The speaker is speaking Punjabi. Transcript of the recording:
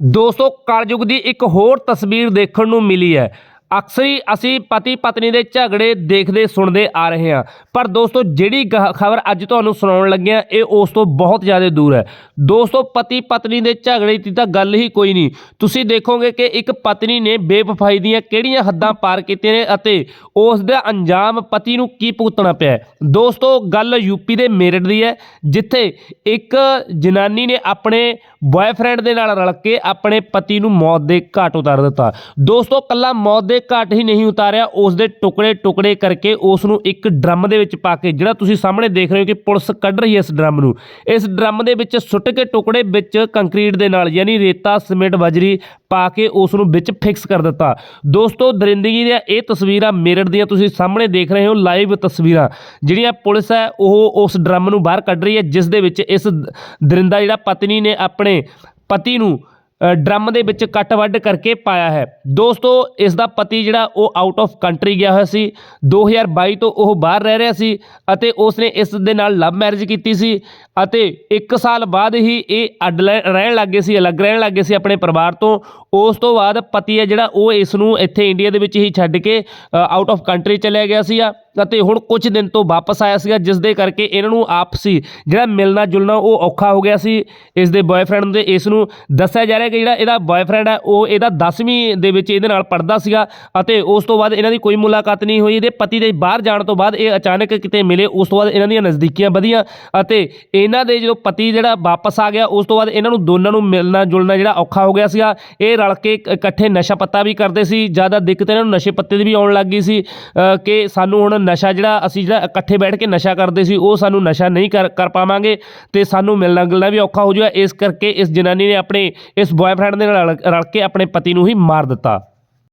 ਦੋਸਤੋ ਕਲਯੁਗ ਦੀ ਇੱਕ ਹੋਰ ਤਸਵੀਰ ਦੇਖਣ ਨੂੰ ਮਿਲੀ ਹੈ। ਅਕਸਰ ਹੀ ਅਸੀਂ ਪਤੀ ਪਤਨੀ ਦੇ ਝਗੜੇ ਦੇਖਦੇ, ਸੁਣਦੇ ਆ ਰਹੇ ਹਾਂ। ਪਰ ਦੋਸਤੋ, ਜਿਹੜੀ ਖਬਰ ਅੱਜ ਤੁਹਾਨੂੰ ਸੁਣਾਉਣ ਲੱਗਿਆ ਇਹ ਉਸ ਤੋਂ ਬਹੁਤ ਜ਼ਿਆਦਾ ਦੂਰ ਹੈ। ਦੋਸਤੋ ਪਤੀ ਪਤਨੀ ਦੇ ਝਗੜੇ ਦੀ ਤਾਂ ਗੱਲ ਹੀ ਕੋਈ ਨਹੀਂ। ਤੁਸੀਂ ਦੇਖੋਗੇ ਕਿ ਇੱਕ ਪਤਨੀ ਨੇ ਬੇਵਫਾਈ ਦੀਆਂ ਕਿਹੜੀਆਂ ਹੱਦਾਂ ਪਾਰ ਕੀਤੀਆਂ ਨੇ ਅਤੇ ਉਸ ਦਾ ਅੰਜਾਮ ਪਤੀ ਨੂੰ ਕੀ ਭੁਗਤਣਾ ਪਿਆ ਦੋਸਤੋ, ਗੱਲ ਯੂਪੀ ਦੇ ਮੇਰਠ ਦੀ ਹੈ, ਜਿੱਥੇ ਇੱਕ ਜਨਾਨੀ ਨੇ ਆਪਣੇ ਬॉयਫ੍ਰੈਂਡ ਦੇ ਨਾਲ ਰਲ ਕੇ ਆਪਣੇ ਪਤੀ ਨੂੰ ਮੌਤ ਦੇ ਘਾਟ ਉਤਾਰ ਦਿੱਤਾ। ਦੋਸਤੋ ਕੱਲਾ ਮੌਤ ਦੇ ਘੱਟ ਹੀ ਨਹੀਂ ਉਤਾਰਿਆ ਉਸ ਦੇ ਟੁਕੜੇ ਟੁਕੜੇ ਕਰਕੇ ਉਸ ਨੂੰ ਇੱਕ ਡਰਮ ਦੇ ਵਿੱਚ ਪਾ ਕੇ, ਜਿਹੜਾ ਤੁਸੀਂ ਸਾਹਮਣੇ ਦੇਖ ਰਹੇ ਹੋ ਕਿ ਪੁਲਿਸ ਕੱਢ ਰਹੀ ਹੈ ਇਸ ਡਰਮ ਨੂੰ। ਇਸ ਡਰਮ ਦੇ ਵਿੱਚ ਸੁੱਟ ਕੇ ਟੁਕੜੇ ਵਿੱਚ ਕੰਕਰੀਟ ਦੇ ਨਾਲ, ਯਾਨੀ ਰੇਤਾ, ਸੀਮੈਂਟ, ਬਜਰੀ ਪਾ ਕੇ ਉਸ ਨੂੰ ਵਿੱਚ ਫਿਕਸ ਕਰ ਦਿੱਤਾ। ਦੋਸਤੋ, ਦਰਿੰਦਗੀ ਦੀਆਂ ਇਹ ਤਸਵੀਰਾਂ ਮੇਰਠ ਦੀਆਂ ਤੁਸੀਂ ਸਾਹਮਣੇ ਦੇਖ ਰਹੇ ਹੋ, ਲਾਈਵ ਤਸਵੀਰਾਂ। ਜਿਹੜੀਆਂ ਪੁਲਿਸ ਹੈ, ਉਹ ਉਸ ਡਰਮ ਨੂੰ ਬਾਹਰ ਕੱਢ ਰਹੀ ਹੈ, ਜਿਸ ਦੇ ਵਿੱਚ ਇਸ ਦਰਿੰਦਾ ਜਿਹੜਾ ਪਤਨੀ ਨੇ ਆਪਣੇ ਪਤੀ ਨੂੰ ਡਰਮ ਦੇ ਵਿੱਚ ਕੱਟ ਵੱਢ ਕਰਕੇ ਪਾਇਆ ਹੈ। ਦੋਸਤੋ ਇਸ ਦਾ ਪਤੀ ਜਿਹੜਾ ਉਹ ਆਊਟ ਆਫ ਕੰਟਰੀ ਗਿਆ ਹੋਇਆ ਸੀ। 2022 ਤੋਂ ਉਹ ਬਾਹਰ ਰਹਿ ਰਿਹਾ ਸੀ ਅਤੇ ਉਸ ਨੇ ਇਸ ਦੇ ਨਾਲ ਲਵ ਮੈਰਿਜ ਕੀਤੀ ਸੀ ਅਤੇ 1 ਸਾਲ ਬਾਅਦ ਹੀ ਇਹ ਅੱਡ ਲੈ- ਰਹਿਣ ਲੱਗੇ ਸੀ, ਅਲੱਗ ਰਹਿਣ ਲੱਗੇ ਸੀ ਆਪਣੇ ਪਰਿਵਾਰ ਤੋਂ। ਉਸ ਤੋਂ ਬਾਅਦ ਪਤੀ ਹੈ ਜਿਹੜਾ ਉਹ ਇਸ ਨੂੰ ਇੱਥੇ ਇੰਡੀਆ ਦੇ ਵਿੱਚ ਹੀ ਛੱਡ ਕੇ ਆਊਟ ਆਫ ਕੰਟਰੀ ਚਲਿਆ ਗਿਆ ਸੀ ਅਤੇ ਹੁਣ ਕੁਝ ਦਿਨ ਤੋਂ ਵਾਪਸ ਆਇਆ ਸੀਗਾ ਜਿਸ ਦੇ ਕਰਕੇ ਇਹਨਾਂ ਨੂੰ ਆਪਸੀ ਜਿਹੜਾ ਮਿਲਣਾ ਜੁਲਣਾ ਉਹ ਔਖਾ ਹੋ ਗਿਆ ਸੀ। ਇਸ ਦੇ ਬॉयਫ੍ਰੈਂਡ ਦੇ ਇਸ ਨੂੰ ਦੱਸਿਆ ਜਾ ਰਿਹਾ ਕਿ ਜਿਹੜਾ ਇਹਦਾ ਬॉयਫ੍ਰੈਂਡ ਹੈ ਉਹ ਇਹਦਾ 10ਵੀਂ ਦੇ ਵਿੱਚ ਇਹਦੇ ਨਾਲ ਪੜਦਾ ਸੀਗਾ ਅਤੇ ਉਸ ਤੋਂ ਬਾਅਦ ਇਹਨਾਂ ਦੀ ਕੋਈ ਮੁਲਾਕਾਤ ਨਹੀਂ ਹੋਈ। ਇਹਦੇ ਪਤੀ ਦੇ ਬਾਹਰ ਜਾਣ ਤੋਂ ਬਾਅਦ ਇਹ ਅਚਾਨਕ ਕਿਤੇ ਮਿਲੇ, ਉਸ ਤੋਂ ਬਾਅਦ ਇਹਨਾਂ ਦੀਆਂ ਨਜ਼ਦੀਕੀਆਂ ਵਧੀਆਂ ਅਤੇ ਇਹਨਾਂ ਦੇ ਜਦੋਂ ਪਤੀ ਜਿਹੜਾ ਵਾਪਸ ਆ ਗਿਆ, ਉਸ ਤੋਂ ਬਾਅਦ ਇਹਨਾਂ ਨੂੰ ਦੋਨਾਂ ਨੂੰ ਮਿਲਣਾ ਜੁਲਣਾ ਜਿਹੜਾ ਔਖਾ ਹੋ ਗਿਆ ਸੀਗਾ। ਇਹ ਰਲ ਕੇ ਇਕੱਠੇ ਨਸ਼ਾ ਪੱਤਾ ਵੀ ਕਰਦੇ ਸੀ। ਜ਼ਿਆਦਾ ਦਿੱਕਤ ਇਹਨਾਂ ਨੂੰ ਨਸ਼ੇ ਪੱਤੇ ਦੀ ਵੀ ਆਉਣ ਲੱਗ ਗਈ ਸੀ। ਕਿ ਸਾਨੂੰ ਹੁਣ ਨਸ਼ਾ ਜਿਹੜਾ ਅਸੀਂ ਜਿਹੜਾ ਇਕੱਠੇ ਬੈਠ ਕੇ ਨਸ਼ਾ ਕਰਦੇ ਸੀ, ਉਹ ਸਾਨੂੰ ਨਸ਼ਾ ਨਹੀਂ ਕਰ ਕਰ ਪਾਵਾਂਗੇ ਤੇ ਸਾਨੂੰ ਮਿਲਣਾ ਗਿਲਣਾ ਵੀ ਔਖਾ ਹੋ ਜਾਊਗਾ। ਇਸ ਕਰਕੇ ਇਸ ਜਨਾਨੀ ਨੇ ਆਪਣੇ, ਇਸ ਬॉयਫ੍ਰੈਂਡ ਦੇ ਨਾਲ ਰਲ ਕੇ ਆਪਣੇ ਪਤੀ ਨੂੰ ਹੀ ਮਾਰ ਦਿੱਤਾ।